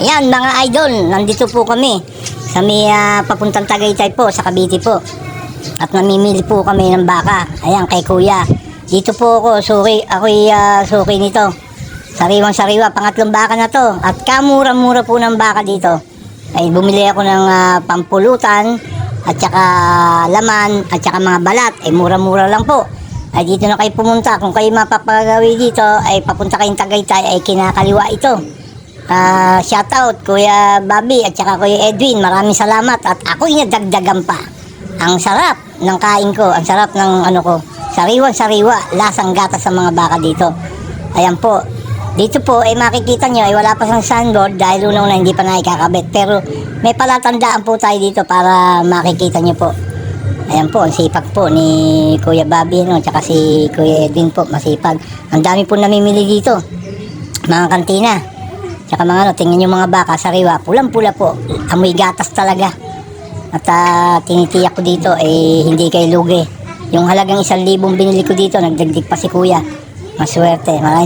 Ayan mga idol, nandito po kami sa may ah, papuntang Tagaytay po, sa Cavite po. At namimili po kami ng baka. Ayan, kay kuya. Dito po ako, suki, ako'y ah, suki nito. Sariwang sariwa, pangatlong baka na to. At kamura-mura po ng baka dito. Ay bumili ako ng ah, pampulutan, at saka laman, at saka mga balat. Ay mura-mura lang po. Ay dito na kayo pumunta. Kung kayo mapapagawi dito, ay papunta kayong Tagaytay, ay kinakaliwa ito. Ah, shout out Kuya Bobby at saka Kuya Edwin. Maraming salamat at ako'y nadagdagan pa. Ang sarap ng kain ko, ang sarap ng ano ko. Sariwan sariwa, lasang gata sa mga baka dito. Ayan po. Dito po ay makikita nyo ay wala pa sang sandboard dahil una-una hindi pa nakikakabit. Pero may palatandaan po tayo dito para makikita nyo po. Ayan po, ang sipag po ni Kuya Bobby no, tsaka si Kuya Edwin po, masipag. Ang dami po namimili dito. Mga kantina. Tsaka mga ano, tingnan yung mga baka, sariwa, pulang-pula po. Amoy gatas talaga. At ah, tinitiyak ko dito, eh, hindi kay lugi. Yung halagang isang libong binili ko dito, nagdagdig pa si kuya. Maswerte. Maraming